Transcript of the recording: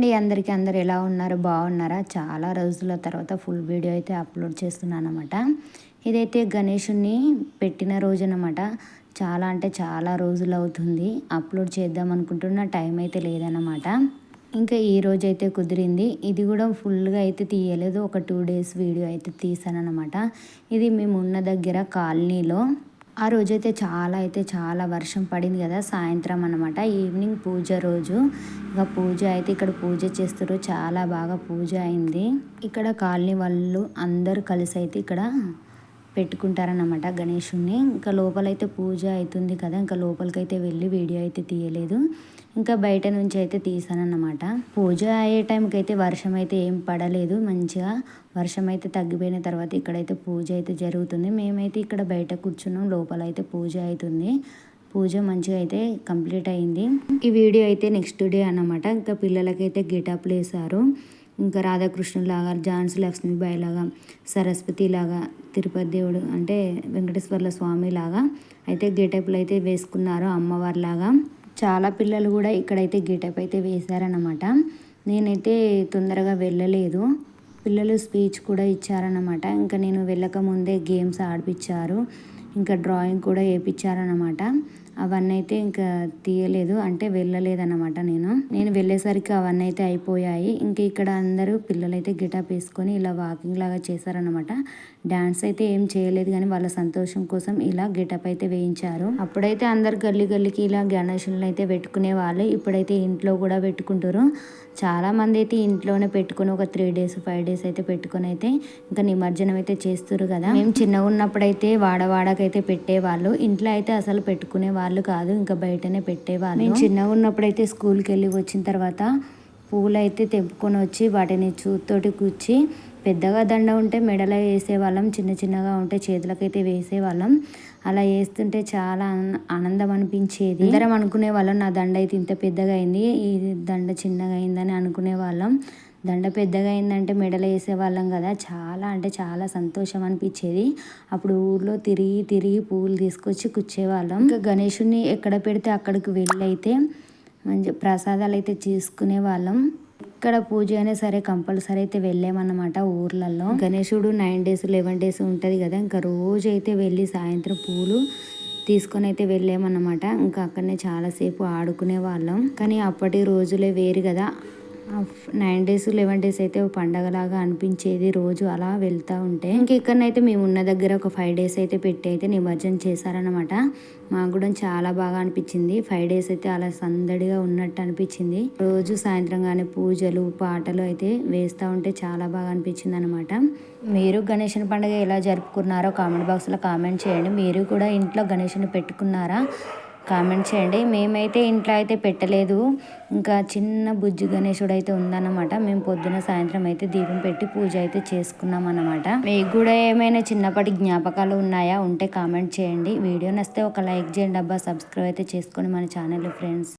అండి అందరికీ. అందరు ఎలా ఉన్నారు? బాగున్నారా? చాలా రోజుల తర్వాత ఫుల్ వీడియో అయితే అప్లోడ్ చేస్తున్నాను అనమాట ఇదైతే గణేషుని పెట్టిన రోజు అనమాట చాలా అంటే చాలా రోజులు అవుతుంది. అప్లోడ్ చేద్దాం అనుకుంటున్న టైం అయితే లేదన్నమాట. ఇంకా ఈ రోజు అయితే కుదిరింది. ఇది కూడా ఫుల్గా అయితే తీయలేదు. ఒక టూ డేస్ వీడియో అయితే తీసాను అనమాట ఇది మేము ఉన్న దగ్గర కాలనీలో. ఆ రోజైతే చాలా అయితే చాలా వర్షం పడింది కదా సాయంత్రం అనమాట ఈవినింగ్ పూజ రోజు. ఇంకా పూజ అయితే ఇక్కడ పూజ చేస్తారు చాలా బాగా పూజ అయింది. ఇక్కడ కాలనీ వాళ్ళు అందరూ కలిసి అయితే ఇక్కడ పెట్టుకుంటారనమాట గణేషుణ్ణి. ఇంకా లోపలైతే పూజ అవుతుంది కదా ఇంకా లోపలికైతే వెళ్ళి వీడియో అయితే తీయలేదు. ఇంకా బయట నుంచి అయితే తీసానన్నమాట. పూజ అయ్యే టైంకి అయితే వర్షం అయితే ఏం పడలేదు మంచిగా. వర్షం అయితే తగ్గిపోయిన తర్వాత ఇక్కడైతే పూజ అయితే జరుగుతుంది. మేమైతే ఇక్కడ బయట కూర్చున్నాం లోపల అయితే పూజ అవుతుంది పూజ మంచిగా అయితే కంప్లీట్ అయింది. ఈ వీడియో అయితే నెక్స్ట్ డే అన్నమాట. ఇంకా పిల్లలకైతే గెటప్లు వేసారు ఇంకా రాధాకృష్ణులాగా ఝాన్సీ లక్ష్మీబాయిలాగా సరస్వతిలాగా సరస్వతి లాగా తిరుపతి దేవుడు అంటే వెంకటేశ్వర్ల స్వామి లాగా అయితే గెటప్లు అయితే వేసుకున్నారు అమ్మవారిలాగా. చాలా పిల్లలు కూడా ఇక్కడైతే గెటప్ అయితే వేశారనమాట నేనైతే తొందరగా వెళ్ళలేదు. పిల్లలు స్పీచ్ కూడా ఇచ్చారనమాట ఇంకా నేను వెళ్ళక ముందే గేమ్స్ ఆడిపించారు ఇంకా డ్రాయింగ్ కూడా వేయించారనమాట అవన్నీ అయితే ఇంకా తీయలేదు అంటే వెళ్ళలేదన్నమాట నేను. నేను వెళ్ళేసరికి అవన్నీ అయితే అయిపోయాయి. ఇంకా ఇక్కడ అందరూ పిల్లలైతే గిటాప్ వేసుకొని ఇలా వాకింగ్ లాగా చేశారనమాట డాన్స్ అయితే ఏం చేయలేదు కానీ వాళ్ళ సంతోషం కోసం ఇలా గెటప్ అయితే వేయించారు. అప్పుడైతే అందరు గల్లి గల్లికి ఇలా గణేషులను అయితే పెట్టుకునే వాళ్ళు ఇప్పుడైతే ఇంట్లో కూడా పెట్టుకుంటారు. చాలా మంది అయితే ఇంట్లోనే పెట్టుకుని ఒక త్రీ డేస్ ఫైవ్ డేస్ అయితే పెట్టుకుని అయితే ఇంకా నిమజ్జనం అయితే చేస్తారు కదా. మేము చిన్నగా ఉన్నప్పుడు అయితే వాడవాడకైతే పెట్టేవాళ్ళు. ఇంట్లో అయితే అసలు పెట్టుకునే వాళ్ళు వాళ్ళు కాదు ఇంకా బయటనే పెట్టేవాళ్ళు. నేను చిన్నగా ఉన్నప్పుడు అయితే స్కూల్కి వెళ్ళి వచ్చిన తర్వాత పూలైతే అయితే తెంపుకొని వచ్చి వాటిని చూతోటి కూర్చి పెద్దగా దండ ఉంటే మెడలో వేసేవాళ్ళం చిన్న చిన్నగా ఉంటే చేతులకైతే వేసేవాళ్ళం. అలా వేస్తుంటే చాలా ఆనందం అనిపించేది. అందరం అనుకునే వాళ్ళం నా దండ అయితే ఇంత పెద్దగా అయింది ఈ దండ చిన్నగా అయిందని అనుకునే వాళ్ళం. దండ పెద్దగా అయిందంటే మెడలు వేసేవాళ్ళం కదా. చాలా అంటే చాలా సంతోషం అనిపించేది. అప్పుడు ఊర్లో తిరిగి తిరిగి పువ్వులు తీసుకొచ్చి కూర్చేవాళ్ళం ఇంకా గణేషుని ఎక్కడ పెడితే అక్కడికి వెళ్ళి అయితే మంచి ప్రసాదాలు అయితే తీసుకునే వాళ్ళం ఎక్కడ పూజ అయినా సరే కంపల్సరీ అయితే వెళ్ళామన్నమాట ఊర్లలో. గణేశుడు నైన్ డేస్ లెవెన్ డేస్ ఉంటుంది కదా ఇంకా రోజు అయితే వెళ్ళి సాయంత్రం పూలు తీసుకొని అయితే వెళ్ళామన్నమాట. ఇంకా అక్కడనే చాలాసేపు ఆడుకునే వాళ్ళం. కానీ అప్పటి రోజులే వేరు కదా. నైన్ డేస్ లెవెన్ డేస్ అయితే పండగలాగా అనిపించేది రోజు అలా వెళ్తూ ఉంటే. ఇంక ఇక్కడనైతే మేము ఉన్న దగ్గర ఒక ఫైవ్ డేస్ అయితే పెట్టి అయితే నిమజ్జనం చేశారనమాట మాకు కూడా చాలా బాగా అనిపించింది. ఫైవ్ డేస్ అయితే అలా సందడిగా ఉన్నట్టు అనిపించింది. రోజు సాయంత్రం కానీ పూజలు పాటలు అయితే వేస్తూ ఉంటే చాలా బాగా అనిపించింది అనమాట మీరు గణేషుని పండుగ ఎలా జరుపుకున్నారో కామెంట్ బాక్స్లో కామెంట్ చేయండి. మీరు కూడా ఇంట్లో గణేషుని పెట్టుకున్నారా? కామెంట్ చేయండి. మేమైతే ఇంట్లో అయితే పెట్టలేదు. ఇంకా చిన్న బుజ్జి గణేశుడు అయితే ఉందన్నమాట. మేము పొద్దున సాయంత్రం అయితే దీపం పెట్టి పూజ అయితే చేసుకున్నాం అన్నమాట. మీకు కూడా ఏమైనా చిన్నప్పటి జ్ఞాపకాలు ఉన్నాయా? ఉంటే కామెంట్ చేయండి. వీడియో నస్తే ఒక లైక్ చేయండి. అబ్బా సబ్స్క్రైబ్ అయితే చేసుకోండి మన ఛానల్ ఫ్రెండ్స్.